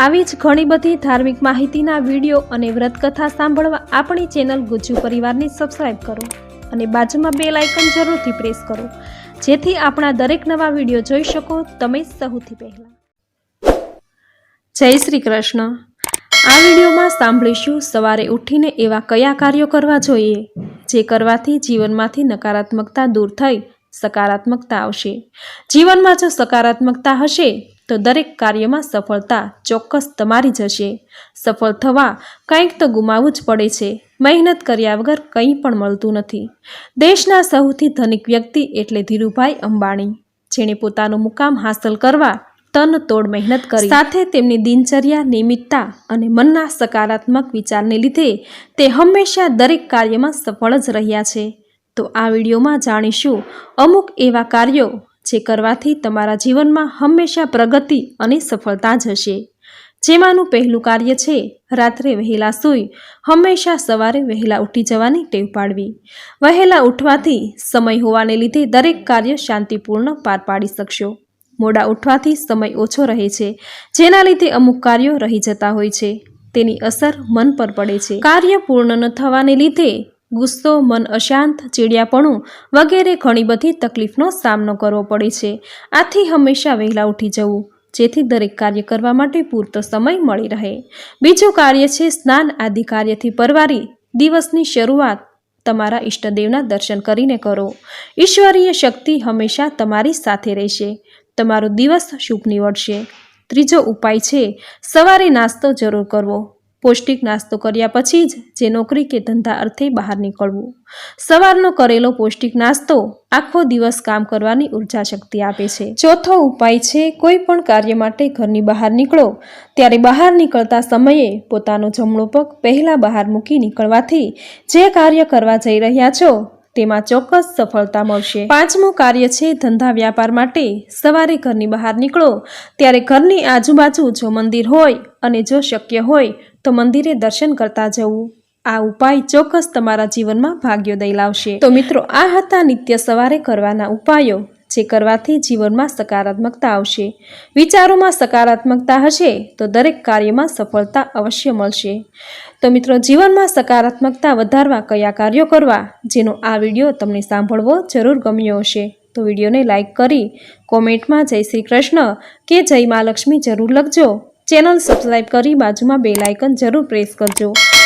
આવી જ ઘણી બધી ધાર્મિક માહિતીના વીડિયો અને વ્રતકથા સાંભળવા આપણી ચેનલ ગુજ્જુ પરિવારને સબસ્ક્રાઈબ કરો અને બાજુમાં બે લાઇકન જરૂરથી પ્રેસ કરો. જેથી આપણા દરેક નવા વીડિયો જોઈ શકો તમે સૌથી પહેલાં. જય શ્રી કૃષ્ણ. આ વિડીયોમાં સાંભળીશું સવારે ઉઠીને એવા કયા કાર્યો કરવા જોઈએ, જે કરવાથી જીવનમાંથી નકારાત્મકતા દૂર થઈ સકારાત્મકતા આવશે. જીવનમાં જો સકારાત્મકતા હશે તો દરેક કાર્યમાં સફળતા ચોક્કસ તમારી જ હશે. સફળ થવા કંઈક તો ગુમાવવું જ પડે છે. મહેનત કર્યા વગર કંઈ પણ મળતું નથી. દેશના સૌથી ધનિક વ્યક્તિ એટલે ધીરુભાઈ અંબાણી, જેણે પોતાનું મુકામ હાંસલ કરવા તન તોડ મહેનત કરી. સાથે તેમની દિનચર્યા, નિયમિતતા અને મનના સકારાત્મક વિચારને લીધે તે હંમેશા દરેક કાર્યમાં સફળ જ રહ્યા છે. તો આ વિડીયોમાં જાણીશું અમુક એવા કાર્યો જે કરવાથી તમારા જીવનમાં હંમેશા પ્રગતિ અને સફળતા જ હશે. જેમાંનું પહેલું કાર્ય છે, રાત્રે વહેલા સૂઈ, હંમેશા સવારે વહેલા ઉઠી જવાની ટેવ પાડવી. વહેલા ઉઠવાથી સમય હોવાને લીધે દરેક કાર્ય શાંતિપૂર્ણ પાર પાડી શકશો. મોડા ઉઠવાથી સમય ઓછો રહે છે, જેના લીધે અમુક કાર્યો રહી જતા હોય છે. તેની અસર મન પર પડે છે. કાર્ય પૂર્ણ ન થવાને લીધે ગુસ્સો, મન અશાંત, ચીડિયાપણું વગેરે ઘણી બધી તકલીફનો સામનો કરવો પડે છે. આથી હંમેશા વહેલા ઉઠી જવું, જેથી દરેક કાર્ય કરવા માટે પૂરતો સમય મળી રહે. બીજું કાર્ય છે સ્નાન આદિ કાર્યથી પરવારી દિવસની શરૂઆત. તમારા ઈષ્ટદેવના દર્શન કરીને કરો. ઈશ્વરીય શક્તિ હંમેશા તમારી સાથે રહેશે. તમારો દિવસ શુભ નીવડશે. ત્રીજો ઉપાય છે, સવારે નાસ્તો જરૂર કરવો. પૌષ્ટિક નાસ્તો કર્યા પછી જ જે નોકરી કે ધંધા અર્થે બહાર નીકળવું. સવારનો કરેલો પૌષ્ટિક નાસ્તો આખો દિવસ કામ કરવાની ઊર્જા શક્તિ આપે છે. ચોથો ઉપાય છે, કોઈ પણ કાર્ય માટે ઘરની બહાર નીકળો. ત્યારે બહાર નીકળતા સમયે પોતાનો જમણો પગ પહેલાં બહાર મૂકી નીકળવાથી જે કાર્ય કરવા જઈ રહ્યા છો તેમાં ચોક્કસ સફળતા મળશે. પાંચમું કાર્ય છે ધંધા વ્યાપાર માટે. સવારે ઘરની બહાર નીકળો. ત્યારે ઘરની આજુબાજુ જો મંદિર હોય અને જો શક્ય હોય, તો મંદિરે દર્શન કરતા જવું. આ ઉપાય ચોક્કસ તમારા જીવનમાં ભાગ્યોદય લાવશે. તો મિત્રો, આ હતા નિત્ય સવારે કરવાના ઉપાયો. જે કરવાથી જીવનમાં સકારાત્મકતા આવશે. વિચારોમાં સકારાત્મકતા હશે તો દરેક કાર્યમાં સફળતા અવશ્ય મળશે. તો મિત્રો, જીવનમાં સકારાત્મકતા વધારવા કયા કાર્યો કરવા, જેનો આ વીડિયો તમને સાંભળવો જરૂર ગમ્યો હશે, તો વિડીયોને લાઇક કરી કોમેન્ટમાં જય શ્રી કૃષ્ણ કે જય મા લક્ષ્મી જરૂર લખજો. ચેનલ સબસ્ક્રાઈબ કરી બાજુમાં બે લાઇકન જરૂર પ્રેસ કરજો.